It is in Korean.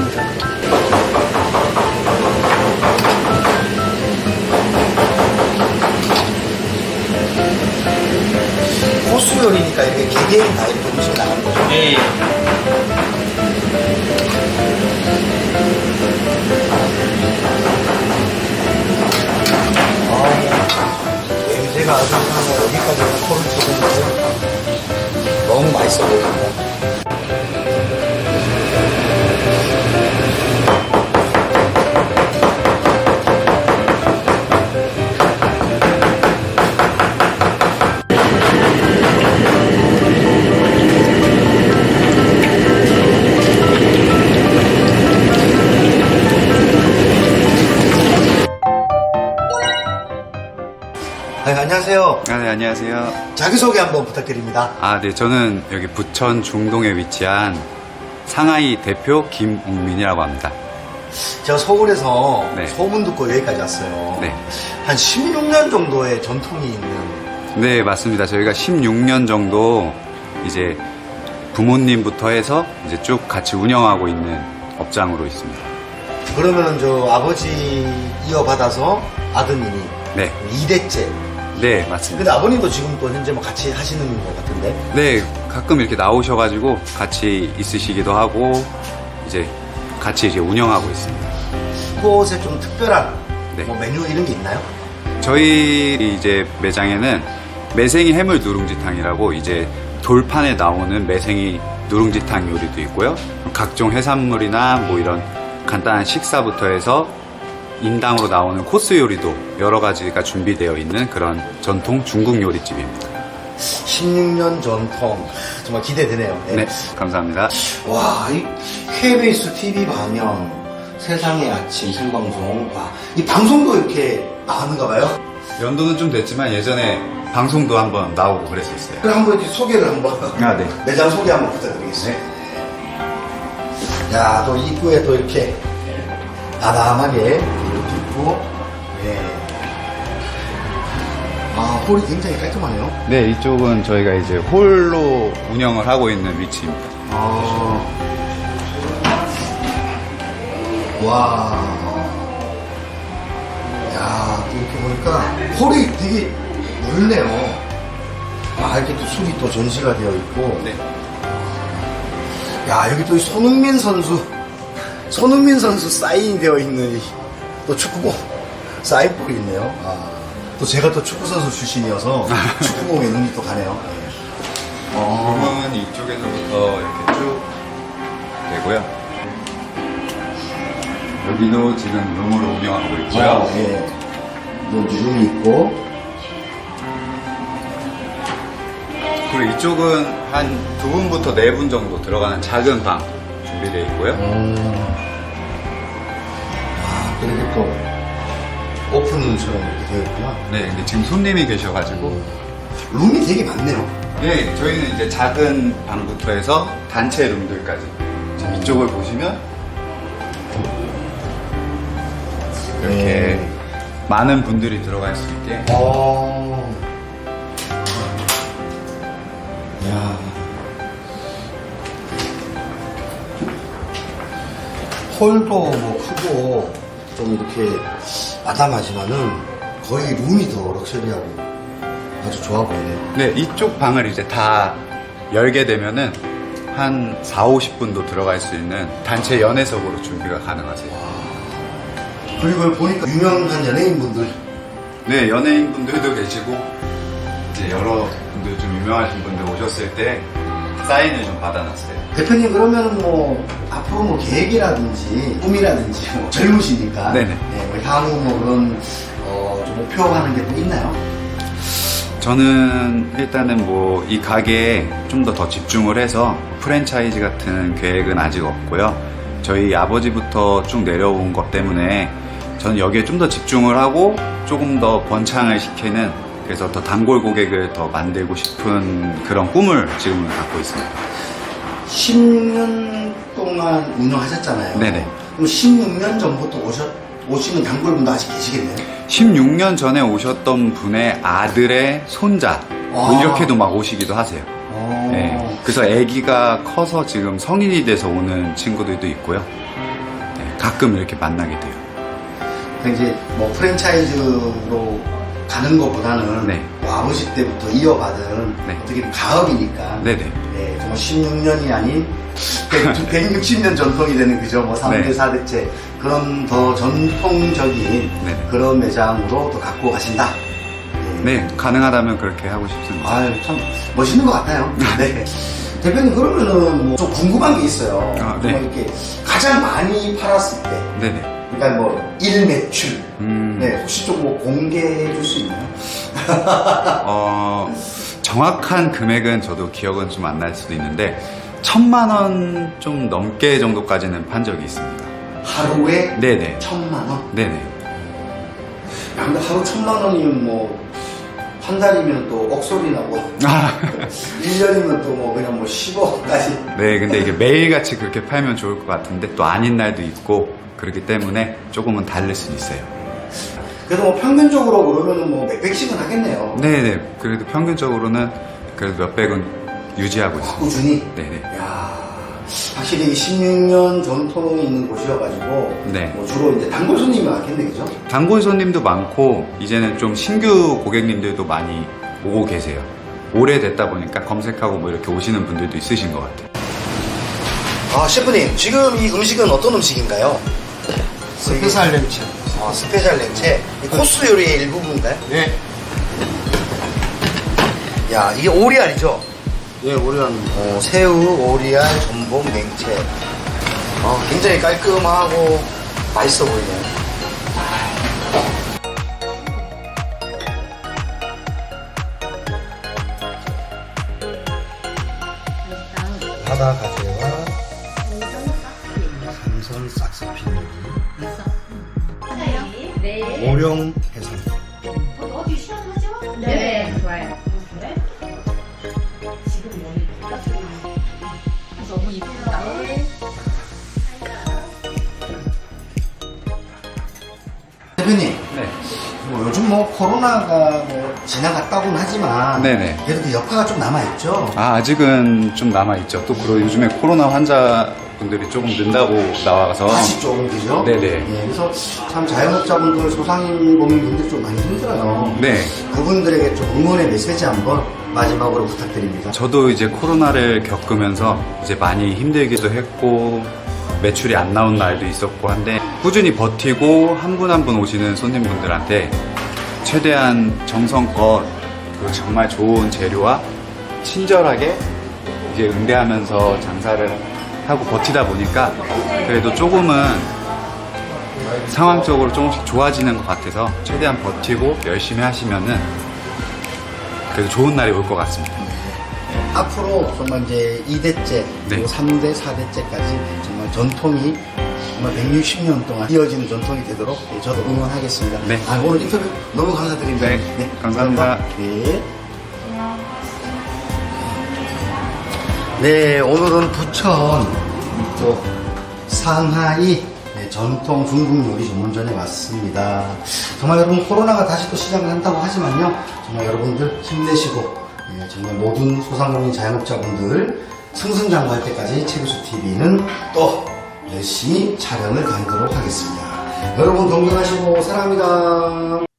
요리입니다. 코스 요리니까 이렇게 개개인 다 이렇게 음식 나가는 거죠. 네. 아, 냄새가 아주 하고 여기까지 코를 쏘는데 너무 맛있어 보입니다. 안녕하세요. 아, 네, 안녕하세요. 자기소개 한번 부탁드립니다. 아, 네, 저는 여기 부천 중동에 위치한 상하이 대표 김웅민이라고 합니다. 제가 서울에서 네. 소문 듣고 여기까지 왔어요. 네. 한 16년 정도의 전통이 있는 네, 맞습니다. 저희가 16년 정도 이제 부모님부터 해서 이제 쭉 같이 운영하고 있는 업장으로 있습니다. 그러면은 저 아버지 이어받아서 아드님이 네, 2대째. 네, 맞습니다. 근데 아버님도 지금 또 현재 뭐 같이 하시는 것 같은데. 네, 가끔 이렇게 나오셔가지고 같이 있으시기도 하고 이제 같이 이제 운영하고 있습니다. 그곳에 좀 특별한 네. 뭐 메뉴 이런 게 있나요? 저희 이제 매장에는 매생이 해물 누룽지탕이라고 이제 돌판에 나오는 매생이 누룽지탕 요리도 있고요. 각종 해산물이나 뭐 이런 간단한 식사부터 해서 인당으로 나오는 코스 요리도 여러 가지가 준비되어 있는 그런 전통 중국 요리집입니다. 16년 전통. 정말 기대되네요. 네, 감사합니다. 와, 이 KBS TV 방영, 세상의 아침 생방송. 와, 이 방송도 이렇게 나왔는가 봐요? 연도는 좀 됐지만 예전에 방송도 한번 나오고 그랬었어요. 그럼 한번 이제 소개를 한번. 아, 네. 매장 소개 한번 부탁드리겠습니다. 야, 또 입구에 또 이렇게 아담하게 있고, 예. 아, 홀이 굉장히 깔끔하네요. 네, 이쪽은 저희가 이제 홀로 운영을 하고 있는 위치입니다. 아. 와. 야, 또 이렇게 보니까 홀이 되게 넓네요. 아, 이렇게 또 술이 또 전시가 되어 있고. 네. 야, 여기 또이 손흥민 선수, 손흥민 선수 사인이 되어 있는 이- 또 축구공 사인볼이 있네요. 아, 또 제가 또 축구 선수 출신이어서 축구공에 눈이 또 가네요. 예. 어. 룸은 이쪽에서부터 이렇게 쭉 되고요. 여기도 지금 룸으로 운영하고 있고요. 어, 예. 여기 룸이 있고. 그리고 이쪽은 한 두 분부터 네 분 정도 들어가는 작은 방 준비되어 있고요. 음. 또 오픈처럼 이렇게 되어 있구나. 네, 근데 지금 손님이 계셔가지고. 룸이 되게 많네요. 네, 저희는 이제 작은 방부터 해서 단체 룸들까지. 지금 이쪽을 보시면 이렇게 네. 많은 분들이 들어갈 수 있게 어. 야. 홀도 뭐 크고 좀 이렇게 아담하지만은 거의 룸이 더 럭셔리하고 아주 좋아 보이네요. 네, 이쪽 방을 이제 다 열게 되면은 한 4, 50분도 들어갈 수 있는 단체 연회석으로 준비가 가능하세요. 그리고 여기 보니까 유명한 연예인분들 네, 연예인분들도 계시고 이제 여러 분들 좀 유명하신 분들 오셨을 때 사인을 좀 받아놨어요. 대표님 그러면 뭐 앞으로 뭐 계획이라든지 꿈이라든지 뭐 젊으시니까 네네. 네, 뭐 향후 뭐 그런 어, 좀 목표하는 게 또 있나요? 저는 일단은 뭐 이 가게에 좀 더 더 집중을 해서 프랜차이즈 같은 계획은 아직 없고요. 저희 아버지부터 쭉 내려온 것 때문에 저는 여기에 좀 더 집중을 하고 조금 더 번창을 시키는 그래서 더 단골 고객을 더 만들고 싶은 그런 꿈을 지금은 갖고 있습니다. 10년 동안 운영하셨잖아요. 네네. 그럼 16년 전부터 오셨, 오시는 단골분도 아직 계시겠네요? 16년 전에 오셨던 분의 아들의 손자 뭐 아. 이렇게도 막 오시기도 하세요. 어. 네, 그래서 아기가 커서 지금 성인이 돼서 오는 친구들도 있고요. 네, 가끔 이렇게 만나게 돼요. 그러니까 이제 뭐 프랜차이즈로 가는 것보다는 네. 뭐 아버지 때부터 이어받은 네. 어떻게 보면 가업이니까 네네. 네, 정말 16년이 아닌 160년 전통이 되는 그죠 뭐 3대 네. 4대째 그런 더 전통적인 네네. 그런 매장으로 또 갖고 가신다. 네, 가능하다면 그렇게 하고 싶습니다. 아유 참 멋있는 것 같아요. 네. 대표님 그러면은 뭐 좀 궁금한 게 있어요. 아, 네. 이렇게 가장 많이 팔았을 때, 네네. 그러니까 뭐 일 매출, 음, 네 혹시 좀 뭐 공개해 줄 수 있나요? 어, 정확한 금액은 저도 기억은 좀 안 날 수도 있는데, 천만 원 좀 넘게 정도까지는 판 적이 있습니다. 하루에 네네. 천만 원. 네네. 야, 근데 하루 천만 원이면 뭐 한 달이면 또 억소리 나고 아, 1년이면 또 뭐 그냥 뭐 10억까지 네, 근데 이게 매일같이 그렇게 팔면 좋을 것 같은데, 또 아닌 날도 있고, 그렇기 때문에 조금은 다를 수 있어요. 그래도 뭐 평균적으로 그러면은 뭐 몇백씩은 하겠네요 네네. 그래도 평균적으로는 그래도 몇백은 유지하고 있습니다. 꾸준히 네네. 야 확실히 16년 전통이 있는 곳이어가지고 네. 뭐 주로 이제 단골 손님이 많겠네 그죠? 단골 손님도 많고 이제는 좀 신규 고객님들도 많이 오고 계세요. 오래됐다 보니까 검색하고 뭐 이렇게 오시는 분들도 있으신 것 같아요. 아 셰프님 지금 이 음식은 어떤 음식인가요? 스페셜 렌치. 아, 스페셜 이 코스 요리의 일부분인가요? 네. 야 이게 오리알이죠? 예, 우리는 어, 새우, 오리알, 전복, 냉채. 어, 굉장히 깔끔하고 맛있어 보이네요. 바다 가재와 삼선 싹스핀 네. 오령 해삼. 어디 시원하죠? 네, 좋아요. 그래? 지금 너무 너무 이쁘다. 대표님, 네. 뭐 요즘 뭐 코로나가 뭐 지나갔다고는 하지만 네네. 그래도 그 여파가 좀 남아 있죠? 아, 아직은 좀 남아 있죠. 또 그리고 요즘에 코로나 환자 분들이 조금 는다고 나와서. 다시 조금 그죠? 네네. 예, 그래서 참 자영업자분들 소상인 고민분들 좀 많이 힘들어요. 네. 그분들에게 좀 응원의 메시지 한번 마지막으로 부탁드립니다. 저도 이제 코로나를 겪으면서 이제 많이 힘들기도 했고 매출이 안 나온 날도 있었고 한데 꾸준히 버티고 한 분 한 분 오시는 손님분들한테 최대한 정성껏 그 정말 좋은 재료와 친절하게 이제 응대하면서 장사를 하고 버티다 보니까 그래도 조금은 상황적으로 조금씩 좋아지는 것 같아서 최대한 버티고 열심히 하시면은 그래도 좋은 날이 올 것 같습니다. 앞으로 정말 이제 2대째, 네. 그리고 3대, 4대째까지 정말 전통이 정말 160년 동안 이어지는 전통이 되도록 예, 저도 응원하겠습니다. 네. 아, 오늘 인터뷰 너무 감사드립니다. 네, 감사합니다. 네. 네, 오늘은 부천 또 상하이 네, 전통 중국 요리 전문점에 왔습니다. 정말 여러분 코로나가 다시 또 시작을 한다고 하지만요, 정말 여러분들 힘내시고 예, 정말 모든 소상공인 자영업자분들 승승장구할 때까지 최구수 TV는 또 열심히 촬영을 다니도록 하겠습니다. 여러분 건강하시고 사랑합니다.